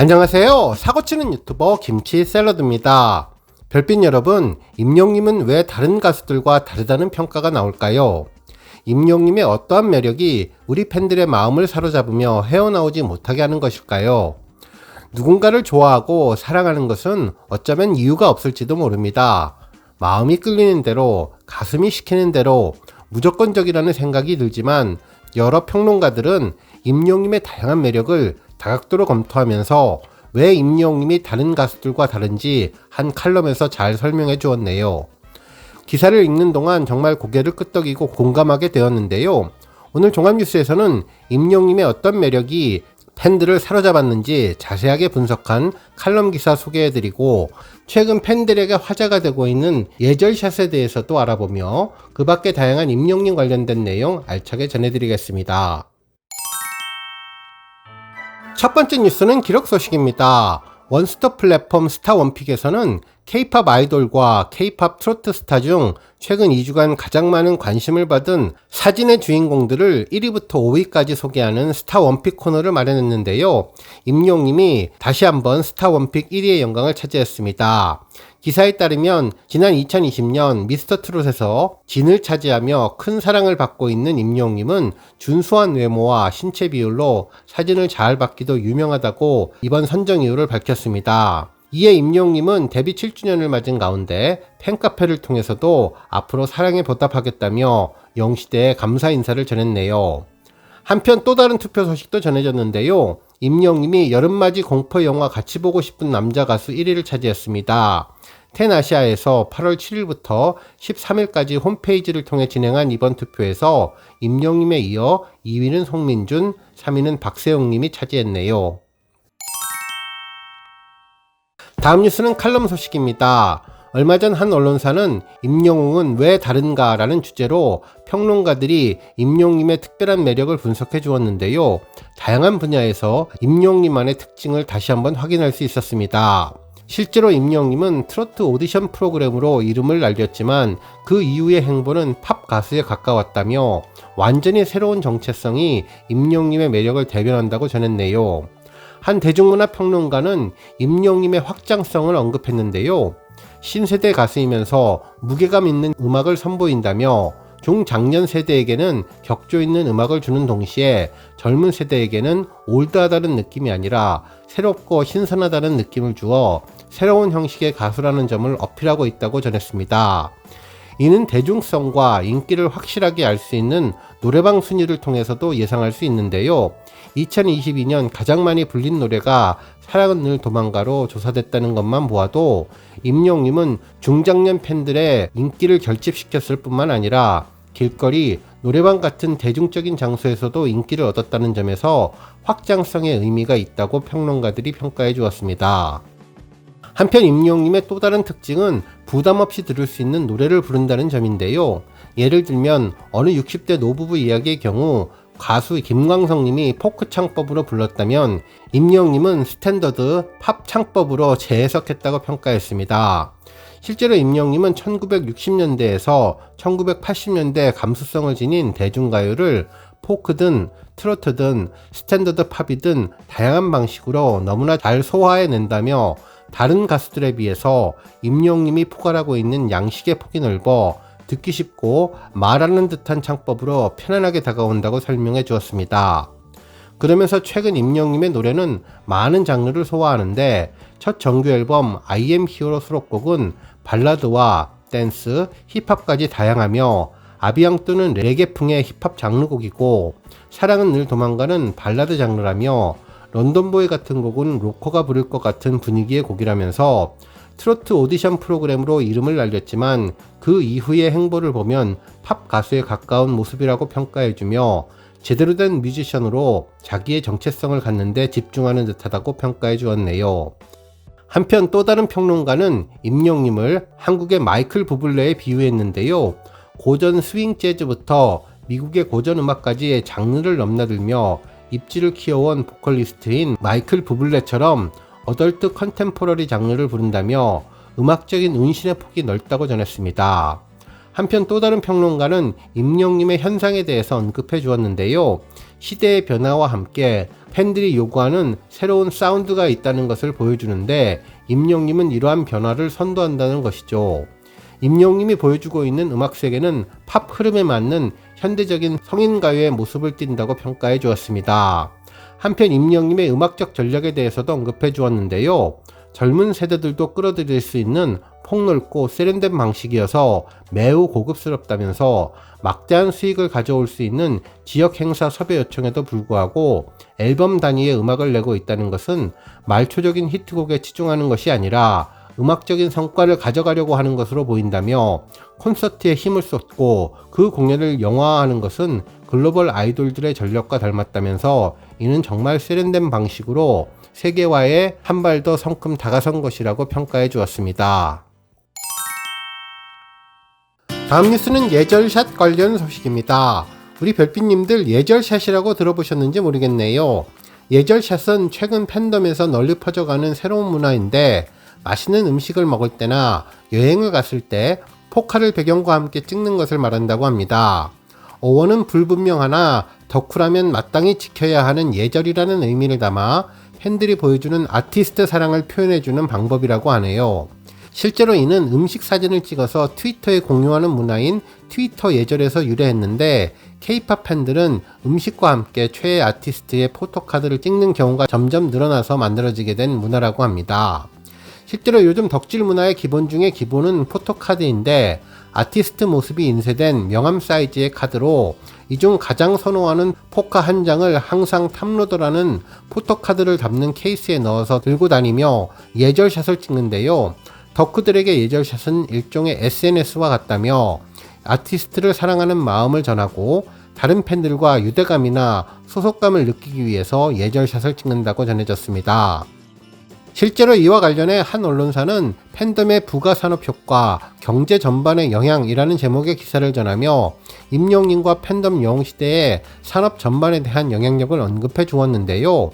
안녕하세요. 사고치는 유튜버 김치 샐러드입니다. 별빛 여러분, 임용님은 왜 다른 가수들과 다르다는 평가가 나올까요? 임용님의 어떠한 매력이 우리 팬들의 마음을 사로잡으며 헤어나오지 못하게 하는 것일까요? 누군가를 좋아하고 사랑하는 것은 어쩌면 이유가 없을지도 모릅니다. 마음이 끌리는 대로, 가슴이 시키는 대로 무조건적이라는 생각이 들지만 여러 평론가들은 임용님의 다양한 매력을 다각도로 검토하면서 왜 임영웅님이 다른 가수들과 다른지 한 칼럼에서 잘 설명해 주었네요. 기사를 읽는 동안 정말 고개를 끄덕이고 공감하게 되었는데요. 오늘 종합뉴스에서는 임영웅님의 어떤 매력이 팬들을 사로잡았는지 자세하게 분석한 칼럼 기사 소개해드리고 최근 팬들에게 화제가 되고 있는 예절샷에 대해서도 알아보며 그 밖에 다양한 임영웅님 관련된 내용 알차게 전해드리겠습니다. 첫 번째 뉴스는 기록 소식입니다. 원스톱 플랫폼 스타 원픽에서는 K-팝 아이돌과 K-팝 트로트 스타 중 최근 2주간 가장 많은 관심을 받은 사진의 주인공들을 1위부터 5위까지 소개하는 스타 원픽 코너를 마련했는데요. 임용님이 다시 한번 스타 원픽 1위의 영광을 차지했습니다. 기사에 따르면 지난 2020년 미스터 트롯에서 진을 차지하며 큰 사랑을 받고 있는 임용님은 준수한 외모와 신체 비율로 사진을 잘 받기도 유명하다고 이번 선정 이유를 밝혔습니다. 이에 임용님은 데뷔 7주년을 맞은 가운데 팬카페를 통해서도 앞으로 사랑에 보답하겠다며 영시대에 감사 인사를 전했네요. 한편 또 다른 투표 소식도 전해졌는데요. 임영님이 여름맞이 공포 영화 같이 보고 싶은 남자 가수 1위를 차지했습니다. 텐아시아에서 8월 7일부터 13일까지 홈페이지를 통해 진행한 이번 투표에서 임영님에 이어 2위는 송민준, 3위는 박세용님이 차지했네요. 다음 뉴스는 칼럼 소식입니다. 얼마 전 한 언론사는 임영웅은 왜 다른가라는 주제로 평론가들이 임용님의 특별한 매력을 분석해 주었는데요. 다양한 분야에서 임용님만의 특징을 다시 한번 확인할 수 있었습니다. 실제로 임영님은 트로트 오디션 프로그램으로 이름을 날렸지만 그 이후의 행보는 팝 가수에 가까웠다며 완전히 새로운 정체성이 임영님의 매력을 대변한다고 전했네요. 한 대중문화 평론가는 임영님의 확장성을 언급했는데요. 신세대 가수이면서 무게감 있는 음악을 선보인다며 중장년 세대에게는 격조 있는 음악을 주는 동시에 젊은 세대에게는 올드하다는 느낌이 아니라 새롭고 신선하다는 느낌을 주어 새로운 형식의 가수라는 점을 어필하고 있다고 전했습니다. 이는 대중성과 인기를 확실하게 알 수 있는 노래방 순위를 통해서도 예상할 수 있는데요. 2022년 가장 많이 불린 노래가 사랑은 늘 도망가로 조사됐다는 것만 보아도 임영님은 중장년 팬들의 인기를 결집시켰을 뿐만 아니라 길거리, 노래방 같은 대중적인 장소에서도 인기를 얻었다는 점에서 확장성의 의미가 있다고 평론가들이 평가해 주었습니다. 한편 임영님의 또 다른 특징은 부담 없이 들을 수 있는 노래를 부른다는 점인데요. 예를 들면 어느 60대 노부부 이야기의 경우 가수 김광석 님이 포크 창법으로 불렀다면 임영님은 스탠더드 팝 창법으로 재해석했다고 평가했습니다. 실제로 임영님은 1960년대에서 1980년대 감수성을 지닌 대중가요를 포크든 트로트든 스탠더드 팝이든 다양한 방식으로 너무나 잘 소화해낸다며 다른 가수들에 비해서 임영님이 포괄하고 있는 양식의 폭이 넓어 듣기 쉽고 말하는 듯한 창법으로 편안하게 다가온다고 설명해 주었습니다. 그러면서 최근 임영님의 노래는 많은 장르를 소화하는데 첫 정규 앨범 I am Hero 수록곡은 발라드와 댄스, 힙합까지 다양하며 아비앙뚜는 레게풍의 힙합 장르곡이고 사랑은 늘 도망가는 발라드 장르라며 런던보이 같은 곡은 로커가 부를 것 같은 분위기의 곡이라면서 트로트 오디션 프로그램으로 이름을 날렸지만 그 이후의 행보를 보면 팝 가수에 가까운 모습이라고 평가해주며 제대로 된 뮤지션으로 자기의 정체성을 갖는데 집중하는 듯하다고 평가해 주었네요. 한편 또 다른 평론가는 임영님을 한국의 마이클 부블레에 비유했는데요. 고전 스윙 재즈부터 미국의 고전 음악까지의 장르를 넘나들며 입지를 키워온 보컬리스트인 마이클 부블레처럼 어덜트 컨템포러리 장르를 부른다며 음악적인 운신의 폭이 넓다고 전했습니다. 한편 또 다른 평론가는 임영님의 현상에 대해서 언급해 주었는데요. 시대의 변화와 함께 팬들이 요구하는 새로운 사운드가 있다는 것을 보여주는데 임영님은 이러한 변화를 선도한다는 것이죠. 임영님이 보여주고 있는 음악 세계는 팝 흐름에 맞는 현대적인 성인 가요의 모습을 띈다고 평가해 주었습니다. 한편 임영님의 음악적 전략에 대해서도 언급해 주었는데요. 젊은 세대들도 끌어들일 수 있는 폭넓고 세련된 방식이어서 매우 고급스럽다면서 막대한 수익을 가져올 수 있는 지역 행사 섭외 요청에도 불구하고 앨범 단위의 음악을 내고 있다는 것은 말초적인 히트곡에 치중하는 것이 아니라 음악적인 성과를 가져가려고 하는 것으로 보인다며 콘서트에 힘을 쏟고 그 공연을 영화화하는 것은 글로벌 아이돌들의 전력과 닮았다면서 이는 정말 세련된 방식으로 세계화에 한 발 더 성큼 다가선 것이라고 평가해 주었습니다. 다음 뉴스는 예절샷 관련 소식입니다. 우리 별빛님들 예절샷이라고 들어보셨는지 모르겠네요. 예절샷은 최근 팬덤에서 널리 퍼져가는 새로운 문화인데 맛있는 음식을 먹을 때나 여행을 갔을 때 포카를 배경과 함께 찍는 것을 말한다고 합니다. 어원은 불분명하나 덕후라면 마땅히 지켜야 하는 예절이라는 의미를 담아 팬들이 보여주는 아티스트 사랑을 표현해주는 방법이라고 하네요. 실제로 이는 음식 사진을 찍어서 트위터에 공유하는 문화인 트위터 예절에서 유래했는데 케이팝 팬들은 음식과 함께 최애 아티스트의 포토카드를 찍는 경우가 점점 늘어나서 만들어지게 된 문화라고 합니다. 실제로 요즘 덕질 문화의 기본 중에 기본은 포토카드인데 아티스트 모습이 인쇄된 명함 사이즈의 카드로 이 중 가장 선호하는 포카 한 장을 항상 탑로더라는 포토카드를 담는 케이스에 넣어서 들고 다니며 예절샷을 찍는데요. 덕후들에게 예절샷은 일종의 SNS와 같다며 아티스트를 사랑하는 마음을 전하고 다른 팬들과 유대감이나 소속감을 느끼기 위해서 예절샷을 찍는다고 전해졌습니다. 실제로 이와 관련해 한 언론사는 팬덤의 부가 산업 효과, 경제 전반의 영향이라는 제목의 기사를 전하며 임영님과 팬덤 영웅 시대의 산업 전반에 대한 영향력을 언급해 주었는데요.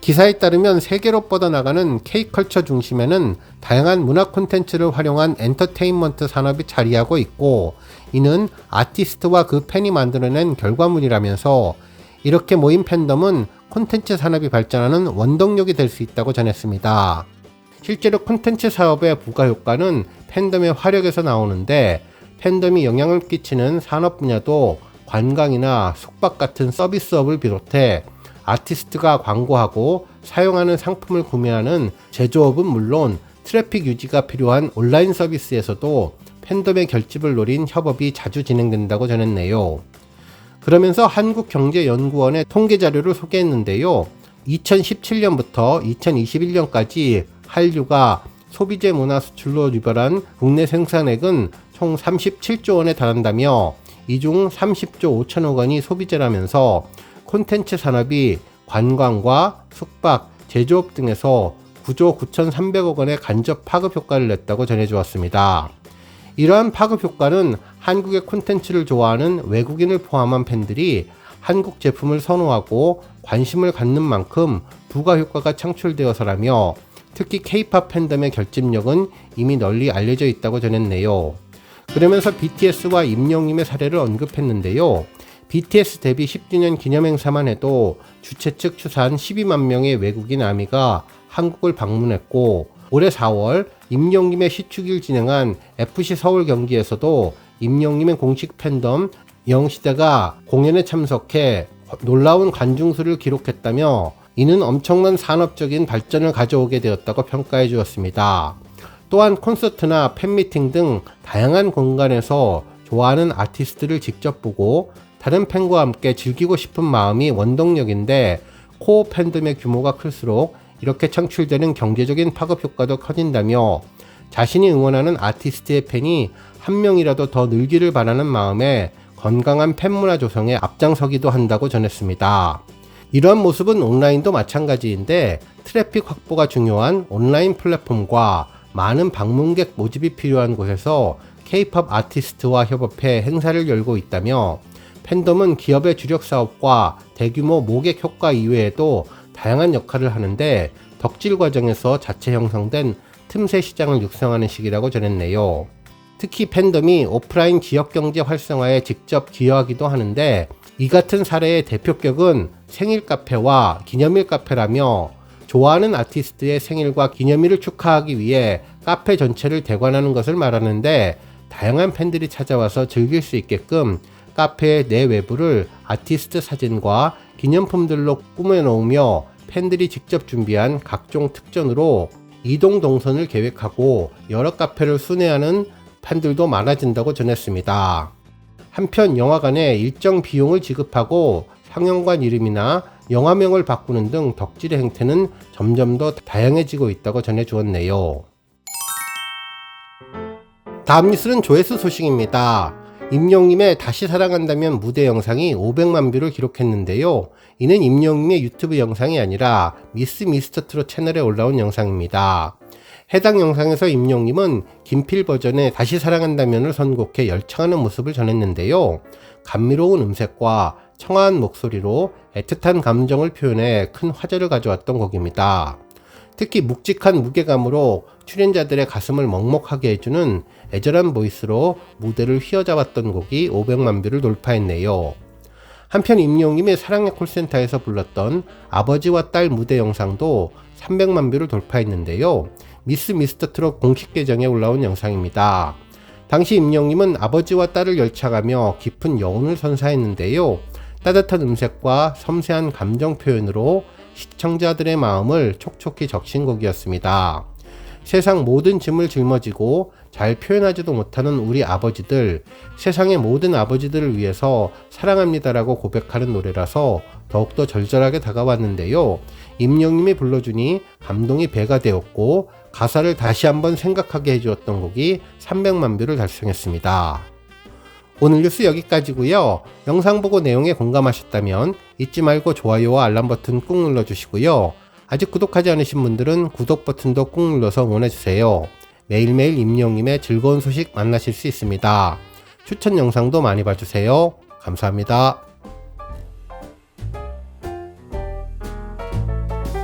기사에 따르면 세계로 뻗어나가는 K컬처 중심에는 다양한 문화 콘텐츠를 활용한 엔터테인먼트 산업이 자리하고 있고 이는 아티스트와 그 팬이 만들어낸 결과물이라면서 이렇게 모인 팬덤은 콘텐츠 산업이 발전하는 원동력이 될 수 있다고 전했습니다. 실제로 콘텐츠 사업의 부가 효과는 팬덤의 화력에서 나오는데 팬덤이 영향을 끼치는 산업 분야도 관광이나 숙박 같은 서비스업을 비롯해 아티스트가 광고하고 사용하는 상품을 구매하는 제조업은 물론 트래픽 유지가 필요한 온라인 서비스에서도 팬덤의 결집을 노린 협업이 자주 진행된다고 전했네요. 그러면서 한국경제연구원의 통계 자료를 소개했는데요. 2017년부터 2021년까지 한류가 소비재 문화 수출로 유발한 국내 생산액은 총 37조 원에 달한다며 이 중 30조 5천억 원이 소비재라면서 콘텐츠 산업이 관광과 숙박, 제조업 등에서 9조 9,300억 원의 간접 파급 효과를 냈다고 전해주었습니다. 이러한 파급 효과는 한국의 콘텐츠를 좋아하는 외국인을 포함한 팬들이 한국 제품을 선호하고 관심을 갖는 만큼 부가 효과가 창출되어서라며 특히 K-팝 팬덤의 결집력은 이미 널리 알려져 있다고 전했네요. 그러면서 BTS와 임영님의 사례를 언급했는데요. BTS 데뷔 10주년 기념 행사만 해도 주최 측 추산 12만 명의 외국인 아미가 한국을 방문했고 올해 4월 임영님의 시축일 진행한 FC 서울 경기에서도 임영님의 공식 팬덤 영시대가 공연에 참석해 놀라운 관중수를 기록했다며 이는 엄청난 산업적인 발전을 가져오게 되었다고 평가해 주었습니다. 또한 콘서트나 팬미팅 등 다양한 공간에서 좋아하는 아티스트를 직접 보고 다른 팬과 함께 즐기고 싶은 마음이 원동력인데 코어 팬덤의 규모가 클수록 이렇게 창출되는 경제적인 파급 효과도 커진다며 자신이 응원하는 아티스트의 팬이 한 명이라도 더 늘기를 바라는 마음에 건강한 팬문화 조성에 앞장서기도 한다고 전했습니다. 이러한 모습은 온라인도 마찬가지인데 트래픽 확보가 중요한 온라인 플랫폼과 많은 방문객 모집이 필요한 곳에서 K-팝 아티스트와 협업해 행사를 열고 있다며 팬덤은 기업의 주력 사업과 대규모 모객 효과 이외에도 다양한 역할을 하는데 덕질 과정에서 자체 형성된 틈새 시장을 육성하는 시기라고 전했네요. 특히 팬덤이 오프라인 지역 경제 활성화에 직접 기여하기도 하는데 이 같은 사례의 대표격은 생일 카페와 기념일 카페라며 좋아하는 아티스트의 생일과 기념일을 축하하기 위해 카페 전체를 대관하는 것을 말하는데 다양한 팬들이 찾아와서 즐길 수 있게끔 카페의 내외부를 아티스트 사진과 기념품들로 꾸며놓으며 팬들이 직접 준비한 각종 특전으로 이동 동선을 계획하고 여러 카페를 순회하는 팬들도 많아진다고 전했습니다. 한편 영화관에 일정 비용을 지급하고 상영관 이름이나 영화명을 바꾸는 등 덕질의 행태는 점점 더 다양해지고 있다고 전해주었네요. 다음 뉴스는 조회수 소식입니다. 임영님의 다시 사랑한다면 무대 영상이 500만 뷰를 기록했는데요. 이는 임영님의 유튜브 영상이 아니라 미스 미스터 트롯 채널에 올라온 영상입니다. 해당 영상에서 임영님은 김필 버전의 다시 사랑한다면을 선곡해 열창하는 모습을 전했는데요. 감미로운 음색과 청아한 목소리로 애틋한 감정을 표현해 큰 화제를 가져왔던 곡입니다. 특히 묵직한 무게감으로 출연자들의 가슴을 먹먹하게 해주는 애절한 보이스로 무대를 휘어잡았던 곡이 500만 뷰를 돌파했네요. 한편 임영님이 사랑의 콜센터에서 불렀던 아버지와 딸 무대 영상도 300만 뷰를 돌파했는데요. 미스 미스터 트롯 공식 계정에 올라온 영상입니다. 당시 임영님은 아버지와 딸을 열창하며 깊은 여운을 선사했는데요. 따뜻한 음색과 섬세한 감정 표현으로 시청자들의 마음을 촉촉히 적신 곡이었습니다. 세상 모든 짐을 짊어지고 잘 표현하지도 못하는 우리 아버지들, 세상의 모든 아버지들을 위해서 사랑합니다라고 고백하는 노래라서 더욱더 절절하게 다가왔는데요. 임영님이 불러주니 감동이 배가 되었고 가사를 다시 한번 생각하게 해주었던 곡이 300만 뷰를 달성했습니다. 오늘 뉴스 여기까지고요. 영상 보고 내용에 공감하셨다면 잊지 말고 좋아요와 알람 버튼 꾹 눌러주시고요. 아직 구독하지 않으신 분들은 구독 버튼도 꾹 눌러서 응원해주세요. 매일매일 임영님의 즐거운 소식 만나실 수 있습니다. 추천 영상도 많이 봐주세요. 감사합니다.